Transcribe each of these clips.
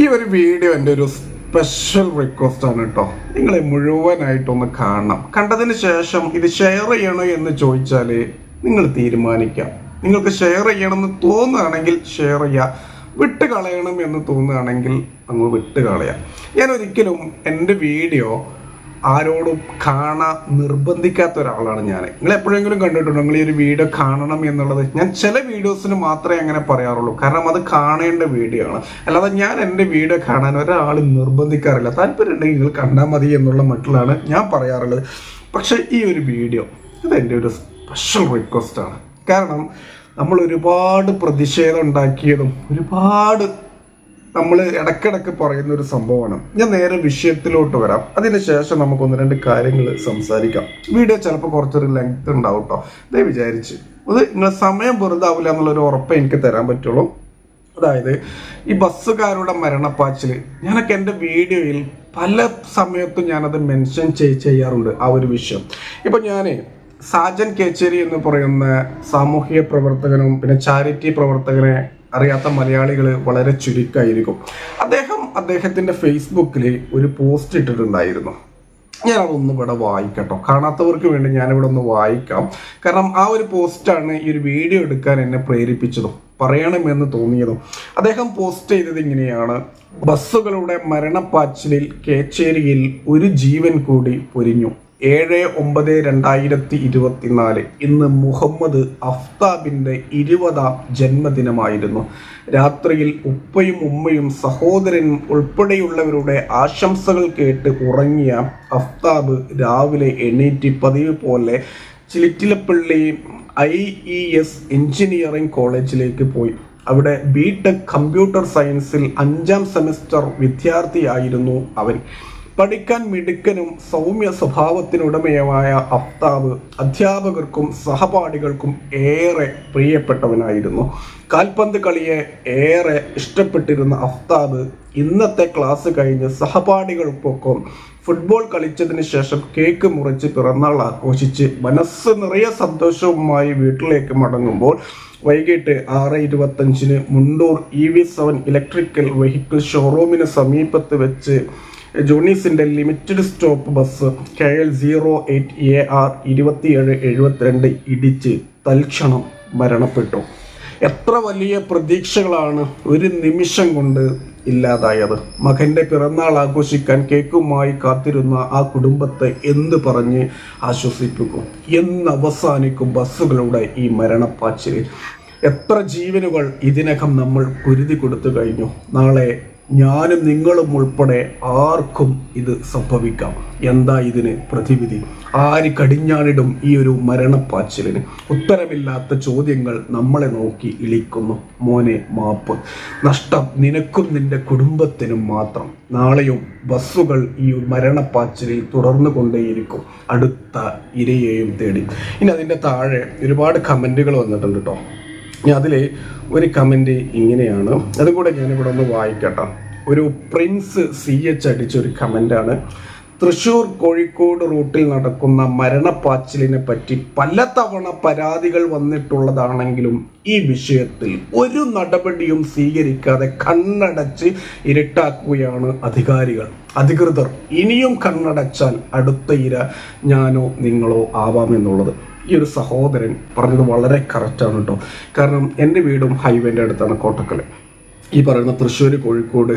ഈ ഒരു വീഡിയോ എന്റെ ഒരു സ്പെഷ്യൽ റിക്വസ്റ്റ് ആണ് കേട്ടോ നിങ്ങളെ മുഴുവനായിട്ടൊന്ന് കാണണം. കണ്ടതിന് ശേഷം ഇത് ഷെയർ ചെയ്യണോ എന്ന് ചോദിച്ചാൽ നിങ്ങൾ തീരുമാനിക്കാം. നിങ്ങൾക്ക് ഷെയർ ചെയ്യണമെന്ന് തോന്നുകയാണെങ്കിൽ ഷെയർ ചെയ്യുക വിട്ട് കളയണം എന്ന് തോന്നുകയാണെങ്കിൽ അങ്ങ് വിട്ട് കളയാം ഞാൻ ഒരിക്കലും എന്റെ വീഡിയോ ആരോടും കാണാൻ നിർബന്ധിക്കാത്ത ഒരാളാണ് ഞാൻ നിങ്ങൾ എപ്പോഴെങ്കിലും കണ്ടിട്ടുണ്ടോ? നിങ്ങൾ ഈ ഒരു വീഡിയോ കാണണം എന്നുള്ളത്? ഞാൻ ചില വീഡിയോസിന് മാത്രമേ അങ്ങനെ പറയാറുള്ളൂ. കാരണം അത് കാണേണ്ട വീഡിയോ ആണ് അല്ലാതെ ഞാൻ എന്റെ വീഡിയോ കാണാൻ ഒരാൾ നിർബന്ധിക്കാറില്ല. താല്പര്യം ഉണ്ടെങ്കിൽ നിങ്ങൾ കണ്ടാൽ മതി എന്നുള്ള മട്ടിലാണ് ഞാൻ പറയാറുള്ളത്. പക്ഷേ ഈ ഒരു വീഡിയോ ഇത് എന്റെ ഒരു സ്പെഷ്യൽ റിക്വസ്റ്റ് ആണ്. കാരണം നമ്മൾ ഒരുപാട് പ്രതിഷേധം ഉണ്ടാക്കിയതും ഒരുപാട് നമ്മൾ ഇടക്കിടക്ക് പറയുന്ന ഒരു സംഭവമാണ്. ഞാൻ നേരെ വിഷയത്തിലോട്ട് വരാം. അതിനുശേഷം നമുക്ക് ഒന്ന് രണ്ട് കാര്യങ്ങൾ സംസാരിക്കാം. വീഡിയോ ചിലപ്പോൾ കുറച്ചൊരു ലെങ്ത് ഉണ്ടാവും കേട്ടോ ഇതേ വിചാരിച്ച്. അത് നിങ്ങൾ സമയം വെറുതാവില്ല എന്നുള്ളൊരു ഉറപ്പ് എനിക്ക് തരാൻ പറ്റുള്ളൂ. അതായത് ഈ ബസ്സുകാരുടെ മരണപ്പാച്ചിൽ ഞാനൊക്കെ എന്റെ വീഡിയോയിൽ പല സമയത്തും ഞാനത് മെൻഷൻ ചെയ് ചെയ്യാറുണ്ട് ആ ഒരു വിഷയം. ഇപ്പം ഞാൻ സാജൻ കേച്ചേരി എന്ന് പറയുന്ന സാമൂഹിക പ്രവർത്തകനും പിന്നെ ചാരിറ്റി പ്രവർത്തകനെ അറിയാത്ത മലയാളികൾ വളരെ ചുരുക്കമായിരിക്കും അദ്ദേഹം അദ്ദേഹത്തിന്റെ ഫേസ്ബുക്കിൽ ഒരു പോസ്റ്റ് ഇട്ടിട്ടുണ്ടായിരുന്നു. ഞാൻ അതൊന്നും ഇവിടെ വായിക്കട്ടോ. കാണാത്തവർക്ക് വേണ്ടി ഞാനിവിടെ ഒന്ന് വായിക്കാം. കാരണം ആ ഒരു പോസ്റ്റാണ് ഈ ഒരു വീഡിയോ എടുക്കാൻ എന്നെ പ്രേരിപ്പിച്ചതും പറയണമെന്ന് തോന്നിയതും. അദ്ദേഹം പോസ്റ്റ് ചെയ്തത് ഇങ്ങനെയാണ്. ബസ്സുകളുടെ മരണപ്പാച്ചിലിൽ കേച്ചേരിയിൽ ഒരു ജീവൻ കൂടി പൊരിഞ്ഞു. ഏഴ് ഒമ്പത് രണ്ടായിരത്തി ഇരുപത്തിനാല്. ഇന്ന് മുഹമ്മദ് അഫ്താബിന്റെ ഇരുപതാം ജന്മദിനമായിരുന്നു. രാത്രിയിൽ ഉപ്പയും ഉമ്മയും സഹോദരനും ഉൾപ്പെടെയുള്ളവരുടെ ആശംസകൾ കേട്ട് ഉറങ്ങിയ അഫ്താബ് രാവിലെ എണീറ്റി പതിവ് പോലെ Chittilappilly I E S engineering കോളേജിലേക്ക് പോയി. അവിടെ ബി ടെക് കമ്പ്യൂട്ടർ സയൻസിൽ അഞ്ചാം സെമസ്റ്റർ വിദ്യാർത്ഥിയായിരുന്നു അവൻ. പഠിക്കാൻ മിടുക്കനും സൗമ്യ സ്വഭാവത്തിനുടമയുമായ അഫ്താബ് അധ്യാപകർക്കും സഹപാഠികൾക്കും ഏറെ പ്രിയപ്പെട്ടവനായിരുന്നു. കാൽപന്ത് കളിയെ ഏറെ ഇഷ്ടപ്പെട്ടിരുന്ന അഫ്താബ് ഇന്നത്തെ ക്ലാസ് കഴിഞ്ഞ് സഹപാഠികൾക്കൊപ്പം ഫുട്ബോൾ കളിച്ചതിന് ശേഷം കേക്ക് മുറിച്ച് പിറന്നാൾ ആഘോഷിച്ച് മനസ്സ് നിറയെ സന്തോഷവുമായി വീട്ടിലേക്ക് മടങ്ങുമ്പോൾ വൈകിട്ട് ആറ് ഇരുപത്തഞ്ചിന് Mundur E V seven electrical vehicle ഷോറൂമിന് സമീപത്ത് വെച്ച് ജോണീസിന്റെ limited stop bus K L zero eight A R ഇരുപത്തിയേഴ് എഴുപത്തിരണ്ട് ഇടിച്ച് തൽക്ഷണം മരണപ്പെട്ടു. എത്ര വലിയ പ്രതീക്ഷകളാണ് ഒരു നിമിഷം കൊണ്ട് ഇല്ലാതായത്. മകന്റെ പിറന്നാൾ ആഘോഷിക്കാൻ കേക്കുമായി കാത്തിരുന്ന ആ കുടുംബത്തെ എന്ത് പറഞ്ഞ് ആശ്വസിപ്പിക്കും? എന്ന് അവസാനിക്കും ബസ്സുകളുടെ ഈ മരണപ്പാച്ചിൽ എത്ര ജീവനുകൾ ഇതിനകം നമ്മൾ കുരുതി കൊടുത്തു കഴിഞ്ഞു. നാളെ ഞാനും നിങ്ങളും ഉൾപ്പെടെ ആർക്കും ഇത് സംഭവിക്കാം. എന്താ ഇതിന് പ്രതിവിധി? ആര് കടിഞ്ഞാണിടും ഈ ഒരു മരണപ്പാച്ചിലിന്? ഉത്തരമില്ലാത്ത ചോദ്യങ്ങൾ നമ്മളെ നോക്കി ഇളിക്കുന്നു. മോനെ മാപ്പ്. നഷ്ടം നിനക്കും നിന്റെ കുടുംബത്തിനും മാത്രം. നാളെയും ബസ്സുകൾ ഈ മരണപ്പാച്ചിലിൽ തുടർന്നു കൊണ്ടേയിരിക്കും അടുത്ത ഇരയെയും തേടി. ഇനി അതിന്റെ താഴെ ഒരുപാട് കമന്റുകൾ വന്നിട്ടുണ്ട് കേട്ടോ. ഇനി അതിൽ ഒരു കമന്റ് ഇങ്ങനെയാണ്. അതുകൂടെ ഞാനിവിടെ ഒന്ന് വായിക്കട്ടെ. ഒരു പ്രിൻസ് സി എച്ച് അടിച്ചൊരു കമന്റാണ് തൃശൂർ കോഴിക്കോട് റൂട്ടിൽ നടക്കുന്ന മരണപ്പാച്ചിലിനെ പറ്റി പലതവണ പരാതികൾ വന്നിട്ടുള്ളതാണെങ്കിലും ഈ വിഷയത്തിൽ ഒരു നടപടിയും സ്വീകരിക്കാതെ കണ്ണടച്ച് ഇരട്ടാക്കുകയാണ് അധികാരികൾ. അധികൃതർ ഇനിയും കണ്ണടച്ചാൽ അടുത്ത ഇര ഞാനോ നിങ്ങളോ ആവാമെന്നുള്ളത്. ഈ ഒരു സഹോദരൻ പറഞ്ഞത് വളരെ കറക്റ്റാണ് കേട്ടോ കാരണം എന്റെ വീടും ഹൈവേന്റെ അടുത്താണ് കോട്ടക്കൽ ഈ പറയുന്ന തൃശ്ശൂർ കോഴിക്കോട്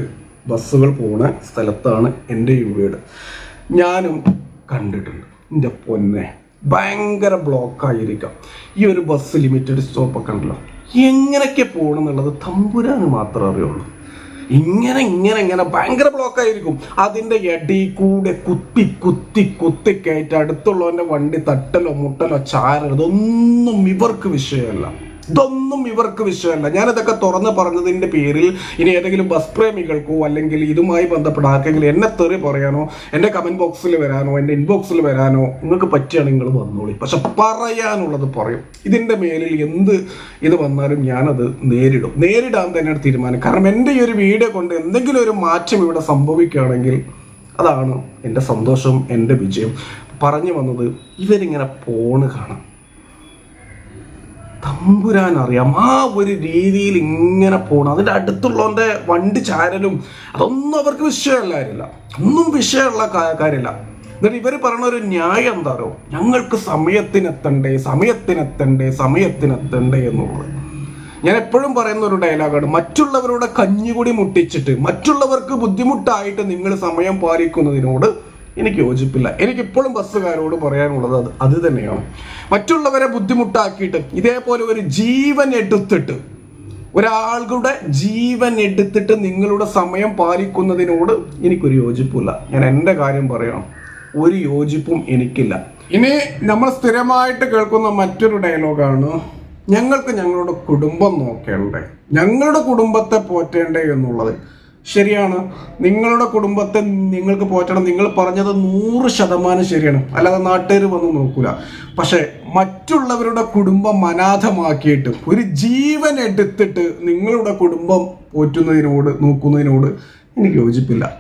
ബസ്സുകൾ പോണ സ്ഥലത്താണ് എന്റെയും വീട്. ഞാനും കണ്ടിട്ടുണ്ട്. എന്റെ പൊന്നെ ഭയങ്കര ബ്ലോക്കായിരിക്കാം ഈ ഒരു ബസ് ലിമിറ്റഡ് സ്റ്റോപ്പൊക്കെ ഉണ്ടല്ലോ. എങ്ങനെയൊക്കെ പോകണം എന്നുള്ളത് തമ്പുരാന് മാത്രമേ അറിയുള്ളൂ. ഇങ്ങനെ ഇങ്ങനെ ഇങ്ങനെ ഭയങ്കര ബ്ലോക്ക് ആയിരിക്കും. അതിന്റെ എടി കൂടെ കുത്തി കുത്തി കുത്തി കയറ്റി അടുത്തുള്ളവന്റെ വണ്ടി തട്ടലോ മുട്ടലോ ചാരോ ഇതൊന്നും ഇവർക്ക് വിഷയമല്ല. ഇതൊന്നും ഇവർക്ക് വിഷയമല്ല. ഞാനിതൊക്കെ തുറന്ന് പറഞ്ഞതിന്റെ പേരിൽ ഇനി ഏതെങ്കിലും ബസ് പ്രേമികൾക്കോ അല്ലെങ്കിൽ ഇതുമായി ബന്ധപ്പെട്ട ആർക്കെങ്കിലും എന്നെ തെറി പറയാനോ എന്റെ കമന്റ് ബോക്സിൽ വരാനോ എന്റെ ഇൻബോക്സിൽ വരാനോ നിങ്ങൾക്ക് പറ്റുകയാണെങ്കിൽ നിങ്ങൾ വന്നോളി. പക്ഷെ പറയാനുള്ളത് പറയും. ഇതിന്റെ മേലിൽ എന്ത് ഇത് വന്നാലും ഞാനത് നേരിടും. നേരിടാൻ തന്നെയാണ് തീരുമാനം. കാരണം എന്റെ ഈ ഒരു വീഡിയോ കൊണ്ട് എന്തെങ്കിലും ഒരു മാറ്റം ഇവിടെ സംഭവിക്കുകയാണെങ്കിൽ അതാണ് എന്റെ സന്തോഷം എന്റെ വിജയം പറഞ്ഞു വന്നത് ഇവരിങ്ങനെ പോണ് കാണാം. തമ്പുരാൻ അറിയാം. ആ ഒരു രീതിയിൽ ഇങ്ങനെ പോണം. അതിന്റെ അടുത്തുള്ളവന്റെ വണ്ടി ചാരലും അതൊന്നും അവർക്ക് വിഷയമല്ലായിരുന്നില്ല ഒന്നും വിഷയമുള്ള കാര്യമില്ല. എന്നിട്ട് ഇവർ പറയുന്ന ഒരു ന്യായം എന്താ പറയുക ഞങ്ങൾക്ക് സമയത്തിനെത്തണ്ടേ സമയത്തിനെത്തണ്ടേ സമയത്തിനെത്തണ്ടേ എന്നുള്ളത്. ഞാൻ എപ്പോഴും പറയുന്ന ഒരു ഡയലോഗാണ്. മറ്റുള്ളവരുടെ കഞ്ഞുകൂടി മുട്ടിച്ചിട്ട് മറ്റുള്ളവർക്ക് ബുദ്ധിമുട്ടായിട്ട് നിങ്ങൾ സമയം പാലിക്കുന്നതിനോട് എനിക്ക് യോജിപ്പില്ല. എനിക്കിപ്പോഴും ബസ്സുകാരോട് പറയാനുള്ളത് അത് അത് തന്നെയാണ്. മറ്റുള്ളവരെ ബുദ്ധിമുട്ടാക്കിയിട്ട് ഇതേപോലെ ഒരു ജീവൻ എടുത്തിട്ട് ഒരാളുടെ ജീവൻ എടുത്തിട്ട് നിങ്ങളുടെ സമയം പാലിക്കുന്നതിനോട് എനിക്കൊരു യോജിപ്പില്ല. ഞാൻ എന്റെ കാര്യം പറയണം. ഒരു യോജിപ്പും എനിക്കില്ല. ഇനി നമ്മൾ സ്ഥിരമായിട്ട് കേൾക്കുന്ന മറ്റൊരു ഡയലോഗാണ് ഞങ്ങൾക്ക് ഞങ്ങളുടെ കുടുംബം നോക്കേണ്ടേ? ഞങ്ങളുടെ കുടുംബത്തെ പോറ്റേണ്ടേ? എന്നുള്ളത്. ശരിയാണ്. നിങ്ങളുടെ കുടുംബത്തെ നിങ്ങൾക്ക് പോറ്റണം. നിങ്ങൾ പറഞ്ഞത് നൂറ് ശതമാനം ശരിയാണ്. അല്ലാതെ നാട്ടുകാർ വന്ന് നോക്കൂല. പക്ഷേ മറ്റുള്ളവരുടെ കുടുംബം അനാഥമാക്കിയിട്ട് ഒരു ജീവൻ എടുത്തിട്ട് നിങ്ങളുടെ കുടുംബം പോറ്റുന്നതിനോട് നോക്കുന്നതിനോട് എനിക്ക് യോജിപ്പില്ല.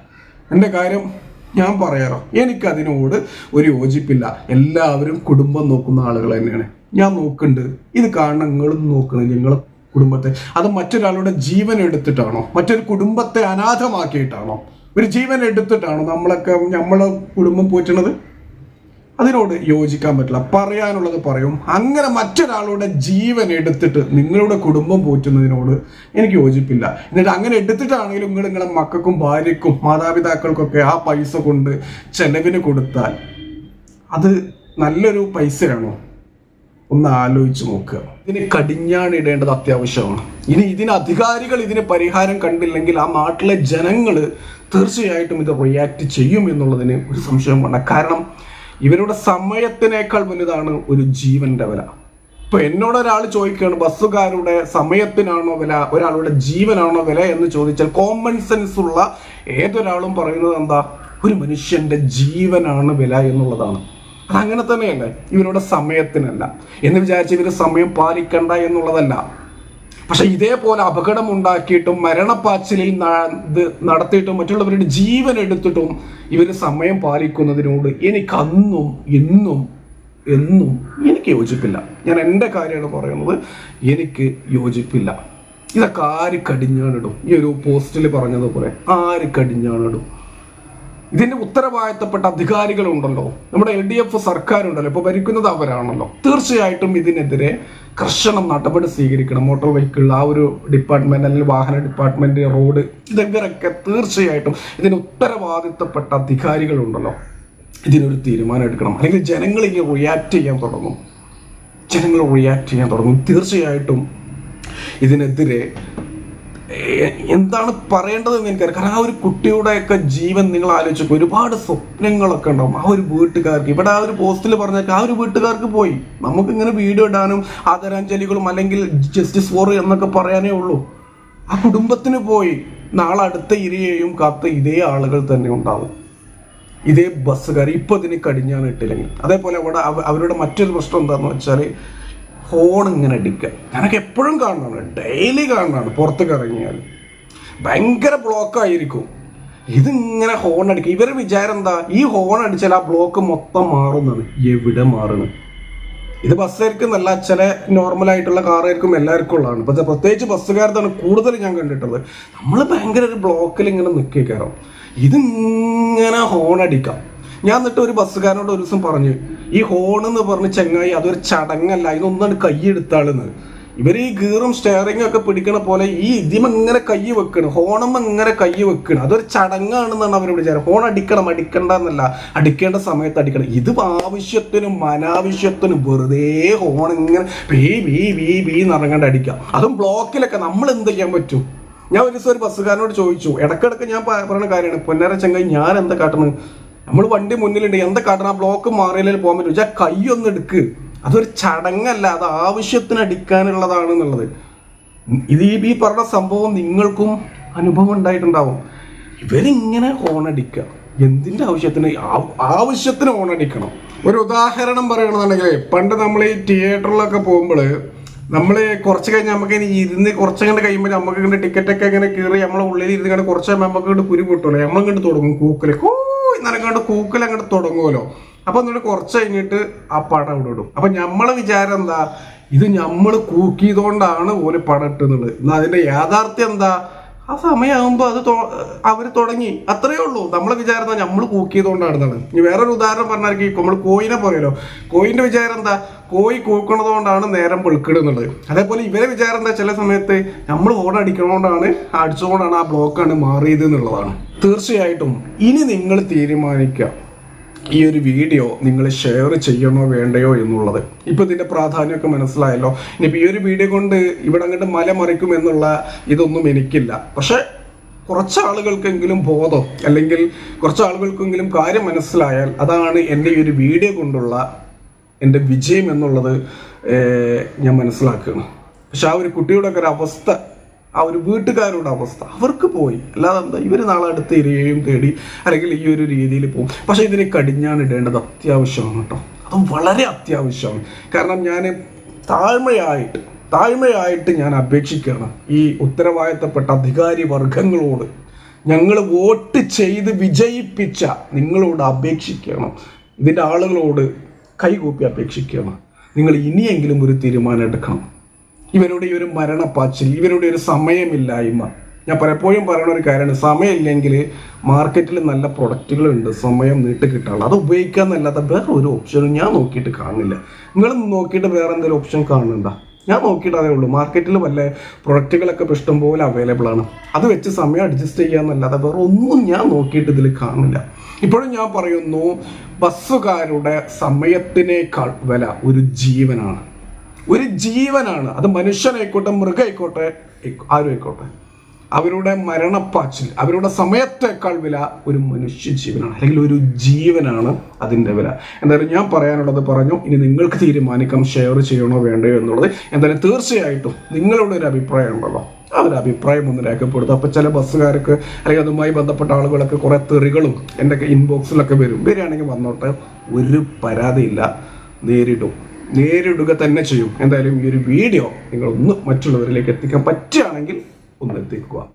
എന്റെ കാര്യം ഞാൻ പറയാറോ? എനിക്കതിനോട് ഒരു യോജിപ്പില്ല. എല്ലാവരും കുടുംബം നോക്കുന്ന ആളുകൾ തന്നെയാണ്. ഞാൻ നോക്കുന്നുണ്ട്. ഇത് കാരണം നിങ്ങളും നോക്കണം. ഞങ്ങളെ കുടുംബത്തെ. അത് മറ്റൊരാളുടെ ജീവൻ എടുത്തിട്ടാണോ? മറ്റൊരു കുടുംബത്തെ അനാഥമാക്കിയിട്ടാണോ? ഒരു ജീവൻ എടുത്തിട്ടാണോ നമ്മളൊക്കെ നമ്മൾ കുടുംബം പോറ്റണത് അതിനോട് യോജിക്കാൻ പറ്റില്ല. പറയാനുള്ളത് പറയും. അങ്ങനെ മറ്റൊരാളുടെ ജീവൻ എടുത്തിട്ട് നിങ്ങളുടെ കുടുംബം പോറ്റുന്നതിനോട് എനിക്ക് യോജിപ്പില്ല. എന്നിട്ട് അങ്ങനെ എടുത്തിട്ടാണെങ്കിലും നിങ്ങൾ നിങ്ങളുടെ മക്കൾക്കും ഭാര്യക്കും മാതാപിതാക്കൾക്കൊക്കെ ആ പൈസ കൊണ്ട് ചെലവിന് കൊടുത്താൽ അത് നല്ലൊരു പൈസയാണോ? ഒന്ന് ആലോചിച്ച് നോക്കുക. ഇതിന് കടിഞ്ഞാണിടേണ്ടത് അത്യാവശ്യമാണ്. ഇനി ഇതിന് അധികാരികൾ ഇതിന് പരിഹാരം കണ്ടില്ലെങ്കിൽ ആ നാട്ടിലെ ജനങ്ങൾ തീർച്ചയായിട്ടും ഇത് റിയാക്ട് ചെയ്യും എന്നുള്ളതിന് ഒരു സംശയം വേണ്ട. കാരണം ഇവരുടെ സമയത്തിനേക്കാൾ വലുതാണ് ഒരു ജീവന്റെ വില. ഇപ്പൊ എന്നോട് ഒരാൾ ചോദിക്കുകയാണ് ബസ്സുകാരുടെ സമയത്തിനാണോ വില? ഒരാളുടെ ജീവനാണോ വില? എന്ന് ചോദിച്ചാൽ കോമൺ സെൻസ് ഉള്ള ഏതൊരാളും പറയുന്നത് എന്താ? ഒരു മനുഷ്യന്റെ ജീവനാണ് വില എന്നുള്ളതാണ്. അതങ്ങനെ തന്നെയല്ലേ ഇവരുടെ സമയത്തിനല്ല. എന്ന് വിചാരിച്ച് ഇവർ സമയം പാലിക്കണ്ട എന്നുള്ളതല്ല. പക്ഷെ ഇതേപോലെ അപകടം ഉണ്ടാക്കിയിട്ടും മരണപ്പാച്ചിലിൽ നടത്തിയിട്ടും മറ്റുള്ളവരുടെ ജീവൻ എടുത്തിട്ടും ഇവർ സമയം പാലിക്കുന്നതിനോട് എനിക്ക് അന്നും എന്നും എന്നും എനിക്ക് യോജിപ്പില്ല. ഞാൻ എന്റെ കാര്യമാണ് പറയുന്നത് എനിക്ക് യോജിപ്പില്ല. ഇതൊക്കെ ആര് കടിഞ്ഞാണിടും? ഈ ഒരു പോസ്റ്റിൽ പറഞ്ഞതുപോലെ ആര് കടിഞ്ഞാണിടും? ഇതിന്റെ ഉത്തരവാദിത്തപ്പെട്ട അധികാരികളുണ്ടല്ലോ. നമ്മുടെ എൽ ഡി എഫ് സർക്കാരുണ്ടല്ലോ. ഇപ്പൊ ഭരിക്കുന്നത് അവരാണല്ലോ. തീർച്ചയായിട്ടും ഇതിനെതിരെ കർശന നടപടി സ്വീകരിക്കണം. മോട്ടോർ വെഹിക്കിൾ ആ ഒരു ഡിപ്പാർട്ട്മെന്റ് അല്ലെങ്കിൽ വാഹന ഡിപ്പാർട്ട്മെന്റ് റോഡ് ഇതൊക്കെ തീർച്ചയായിട്ടും ഇതിന് ഉത്തരവാദിത്തപ്പെട്ട അധികാരികളുണ്ടല്ലോ. ഇതിനൊരു തീരുമാനം എടുക്കണം. അല്ലെങ്കിൽ ജനങ്ങൾ ഇനി റിയാക്ട് ചെയ്യാൻ തുടങ്ങും. ജനങ്ങൾ റിയാക്ട് ചെയ്യാൻ തുടങ്ങും. തീർച്ചയായിട്ടും ഇതിനെതിരെ എന്താണ് പറയേണ്ടതെന്ന് എനിക്കറിയാം കാരണം ആ ഒരു കുട്ടിയുടെയൊക്കെ ജീവൻ നിങ്ങൾ ആലോചിച്ചു ഒരുപാട് സ്വപ്നങ്ങളൊക്കെ ഉണ്ടാവും. ആ ഒരു വീട്ടുകാർക്ക്. ഇവിടെ ആ ഒരു പോസ്റ്റിൽ പറഞ്ഞേക്കാം ആ ഒരു വീട്ടുകാർക്ക് പോയി. നമുക്ക് ഇങ്ങനെ വീഡിയോ ഇടാനും ആദരാഞ്ജലികളും അല്ലെങ്കിൽ ജസ്റ്റിസ് ഫോർ എന്നൊക്കെ പറയാനേ ഉള്ളൂ. ആ കുടുംബത്തിന് പോയി. നാളെ അടുത്ത ഇരയെയും കാത്ത ഇതേ ആളുകൾ തന്നെ ഉണ്ടാവും. ഇതേ ബസ്സുകാർ. ഇപ്പൊ ഇതിന് കടിഞ്ഞാണ് ഇട്ടില്ലെങ്കിൽ അതേപോലെ അവിടെ അവരുടെ മറ്റൊരു പ്രശ്നം എന്താണെന്ന് വെച്ചാൽ ഹോൺ ഇങ്ങനെ അടിക്കുക ഞാനൊക്കെ എപ്പോഴും കാണുന്നതാണ്. ഡെയിലി കാണുന്നതാണ്. പുറത്തേക്ക് ഇറങ്ങിയാൽ. ഭയങ്കര ബ്ലോക്കായിരിക്കും ഇതിങ്ങനെ ഹോൺ അടിക്കുക. ഇവർ വിചാരം എന്താ? ഈ ഹോൺ അടിച്ചാൽ ആ ബ്ലോക്ക് മൊത്തം മാറുന്നത്. എവിടെ മാറുന്നു? ഇത് ബസ്സായിരിക്കും നല്ല ചില നോർമലായിട്ടുള്ള കാറായിരിക്കും എല്ലാവർക്കും ഉള്ളതാണ്. പക്ഷെ പ്രത്യേകിച്ച് ബസ്സുകാരത്താണ് കൂടുതൽ ഞാൻ കണ്ടിട്ടുള്ളത്. നമ്മൾ ഭയങ്കര ഒരു ബ്ലോക്കിൽ ഇങ്ങനെ നിൽക്കുക കയറും ഇതിങ്ങനെ ഹോൺ അടിക്കാം. ഞാൻ എന്നിട്ട് ഒരു ബസ്സുകാരനോട് ഒരു ദിവസം പറഞ്ഞു ഈ ഹോൺ എന്ന് പറഞ്ഞ് ചെങ്ങായി അതൊരു ചടങ്ങല്ല ഇതൊന്നാണ് കൈയെടുത്താളെന്ന് ഇവർ ഈ ഗീറും സ്റ്റെയറിംഗും ഒക്കെ പിടിക്കണ പോലെ ഈ ഇതിമ ഇങ്ങനെ കൈ വെക്കണം ഹോണമ്മ ഇങ്ങനെ കൈ വെക്കണം. അതൊരു ചടങ്ങാണെന്നാണ് അവരോട് വിചാരം ഹോൺ അടിക്കണം അടിക്കണ്ട എന്നല്ല അടിക്കേണ്ട സമയത്ത് അടിക്കണം. ഇത് ആവശ്യത്തിനും അനാവശ്യത്തിനും വെറുതെ ഹോൺ ഇങ്ങനെ വീ വീ വീ വീ നിറങ്ങാണ്ട് അടിക്കാം അതും ബ്ലോക്കിലൊക്കെ നമ്മൾ എന്ത് ചെയ്യാൻ പറ്റും? ഞാൻ ഒരു ദിവസം ഒരു ബസ്സുകാരനോട് ചോദിച്ചു ഇടക്കിടക്ക് ഞാൻ പറയുന്ന കാര്യമാണ് പൊന്നേര ചെങ്ങായി ഞാൻ എന്താ കാട്ടണം നമ്മൾ വണ്ടി മുന്നിലുണ്ട് എന്താ കാട്ടണം? ബ്ലോക്ക് മാറിയാലേ പോകാൻ പറ്റും. കൈ ഒന്ന് എടുക്ക്. അതൊരു ചടങ്ങല്ല അത് ആവശ്യത്തിന് അടിക്കാനുള്ളതാണ് എന്നുള്ളത് ഇത് ഈ പറഞ്ഞ സംഭവം നിങ്ങൾക്കും അനുഭവം ഉണ്ടായിട്ടുണ്ടാവും. ഇവരിങ്ങനെ ഹോണടിക്കുക എന്തിന്റെ ആവശ്യത്തിന്? ആവശ്യത്തിന് ഹോണടിക്കണം ഒരു ഉദാഹരണം പറയണമെന്നുണ്ടെങ്കിൽ പണ്ട് നമ്മൾ ഈ തിയേറ്ററിലൊക്കെ പോകുമ്പോൾ നമ്മൾ കുറച്ച് കഴിഞ്ഞ് നമുക്ക് ഇരുന്ന് കുറച്ച് കണ്ട് കഴിയുമ്പോൾ നമുക്ക് ഇങ്ങനെ ടിക്കറ്റ് ഒക്കെ ഇങ്ങനെ കയറി നമ്മളെ ഉള്ളിൽ ഇരുന്ന് കണ്ട് കുറച്ച് നമുക്ക് ഇങ്ങോട്ട് കുരു പൊട്ടുള്ളൂ നമ്മളിങ്ങോട്ട് തുടങ്ങും കൂക്കൽ. കൂ നിറങ്ങാണ്ട് കൂക്കൽ അങ്ങോട്ട് തുടങ്ങുമല്ലോ അപ്പൊ എന്നിട്ട് കുറച്ച് കഴിഞ്ഞിട്ട് ആ പടം ഇവിടെ ഇടും. അപ്പൊ നമ്മളെ വിചാരം എന്താ? ഇത് നമ്മൾ കൂക്കിയതുകൊണ്ടാണ് ഓൽ പടം ഇട്ടെന്നുള്ളത് എന്നാൽ അതിന്റെ യാഥാർത്ഥ്യം എന്താ? ആ സമയമാകുമ്പോൾ അത് അവർ തുടങ്ങി. അത്രയേ ഉള്ളൂ. നമ്മൾ വിചാരം നമ്മൾ കൂക്കിയതുകൊണ്ടാണെന്നാണ്. ഇനി വേറൊരു ഉദാഹരണം പറഞ്ഞാൽ നമ്മൾ കോയിനെ പറയലോ കോയിന്റെ വിചാരം എന്താ? കോയി കൂക്കണതുകൊണ്ടാണ് നേരം വെളുക്കിടുന്നുള്ളത് അതേപോലെ ഇവരെ വിചാരം എന്താ? ചില സമയത്ത് നമ്മൾ ഓടടിക്കണോണ്ടാണ് അടിച്ചുകൊണ്ടാണ് ആ ബ്ലോക്കാണ് മാറിയത് എന്നുള്ളതാണ്. തീർച്ചയായിട്ടും ഇനി നിങ്ങൾ തീരുമാനിക്കുക. ഈ ഒരു വീഡിയോ നിങ്ങൾ ഷെയർ ചെയ്യണോ വേണ്ടയോ എന്നുള്ളത്. ഇപ്പൊ ഇതിന്റെ പ്രാധാന്യമൊക്കെ മനസ്സിലായല്ലോ. ഇനിയിപ്പോൾ ഈ ഒരു വീഡിയോ കൊണ്ട് ഇവിടെ അങ്ങോട്ട് മല മറിക്കും എന്നുള്ള ഇതൊന്നും എനിക്കില്ല. പക്ഷേ കുറച്ച് ആളുകൾക്കെങ്കിലും ബോധം അല്ലെങ്കിൽ കുറച്ച് ആളുകൾക്കെങ്കിലും കാര്യം മനസ്സിലായാൽ അതാണ് എന്റെ ഈ ഒരു വീഡിയോ കൊണ്ടുള്ള എന്റെ വിജയം എന്നുള്ളത് ഞാൻ മനസ്സിലാക്കുകയാണ്. പക്ഷെ ആ ഒരു കുട്ടിയുടെ ഒക്കെ ഒരു അവസ്ഥ ആ ഒരു വീട്ടുകാരുടെ അവസ്ഥ. അവർക്ക് പോയി. അല്ലാതെ എന്താ ഇവർ നാളെ അടുത്ത് ഇരയും തേടി അല്ലെങ്കിൽ ഈ ഒരു രീതിയിൽ പോകും. പക്ഷേ ഇതിനെ കടിഞ്ഞാണിടേണ്ടത് അത്യാവശ്യമാണ് കേട്ടോ. അത് വളരെ അത്യാവശ്യമാണ്. കാരണം ഞാൻ താഴ്മയായിട്ട് താഴ്മയായിട്ട് ഞാൻ അപേക്ഷിക്കുകയാണ് ഈ ഉത്തരവാദിത്തപ്പെട്ട അധികാരി വർഗങ്ങളോട്. ഞങ്ങൾ വോട്ട് ചെയ്ത് വിജയിപ്പിച്ച നിങ്ങളോട് അപേക്ഷിക്കണം. ഇതിന്റെ ആളുകളോട് കൈകൂപ്പി അപേക്ഷിക്കണം. നിങ്ങൾ ഇനിയെങ്കിലും ഒരു തീരുമാനം എടുക്കണം. ഇവരുടെ ഈ ഒരു മരണപ്പാച്ചിൽ ഇവരുടെ ഒരു സമയമില്ലായ്മ. ഞാൻ പലപ്പോഴും പറയുന്ന ഒരു കാര്യമാണ് സമയമില്ലെങ്കിൽ മാർക്കറ്റിൽ നല്ല പ്രൊഡക്റ്റുകളുണ്ട് സമയം നീട്ടി കിട്ടാനുള്ള. അത് ഉപയോഗിക്കാന്നല്ലാതെ വേറെ ഒരു ഓപ്ഷനും ഞാൻ നോക്കിയിട്ട് കാണുന്നില്ല. നിങ്ങൾ നോക്കിയിട്ട് വേറെ എന്തെങ്കിലും ഓപ്ഷൻ കാണുന്നുണ്ടോ? ഞാൻ നോക്കിയിട്ട് അതേ ഉള്ളൂ. മാർക്കറ്റിൽ വല്ല പ്രൊഡക്റ്റുകളൊക്കെ ഇഷ്ടംപോലെ അവൈലബിൾ ആണ്. അത് വെച്ച് സമയം അഡ്ജസ്റ്റ് ചെയ്യാന്നല്ലാതെ വേറെ ഒന്നും ഞാൻ നോക്കിയിട്ട് ഇതിൽ കാണില്ല ഇപ്പോഴും ഞാൻ പറയുന്നു ബസ്സുകാരുടെ സമയത്തിനേക്കാൾ വില ഒരു ജീവനാണ്. ഒരു ജീവനാണ്. അത് മനുഷ്യനായിക്കോട്ടെ മൃഗമായിക്കോട്ടെ ആരും ആയിക്കോട്ടെ അവരുടെ മരണപ്പാച്ചിൽ അവരുടെ സമയത്തേക്കാൾ വില ഒരു മനുഷ്യ ജീവനാണ് അല്ലെങ്കിൽ ഒരു ജീവനാണ് അതിന്റെ വില. എന്തായാലും ഞാൻ പറയാനുള്ളത് പറഞ്ഞു. ഇനി നിങ്ങൾക്ക് തീരുമാനിക്കാം ഷെയർ ചെയ്യണോ വേണ്ടയോ എന്നുള്ളത്. എന്തായാലും തീർച്ചയായിട്ടും നിങ്ങളുടെ ഒരു അഭിപ്രായം ഉണ്ടല്ലോ. അവരെ അഭിപ്രായം ഒന്ന് രേഖപ്പെടുത്തും അപ്പോൾ ചില ബസ്സുകാർക്ക് അല്ലെങ്കിൽ അതുമായി ബന്ധപ്പെട്ട ആളുകളൊക്കെ കുറേ തെറികളും എന്റെ ഇൻബോക്സിലൊക്കെ വരും. വരികയാണെങ്കിൽ വന്നോട്ടെ ഒരു പരാതിയില്ല. നേരിടും. നേരിടുക തന്നെ ചെയ്യും. എന്തായാലും ഈ ഒരു വീഡിയോ നിങ്ങളൊന്ന് മറ്റുള്ളവരിലേക്ക് എത്തിക്കാൻ പറ്റുകയാണെങ്കിൽ ഒന്ന് എത്തിക്കുക.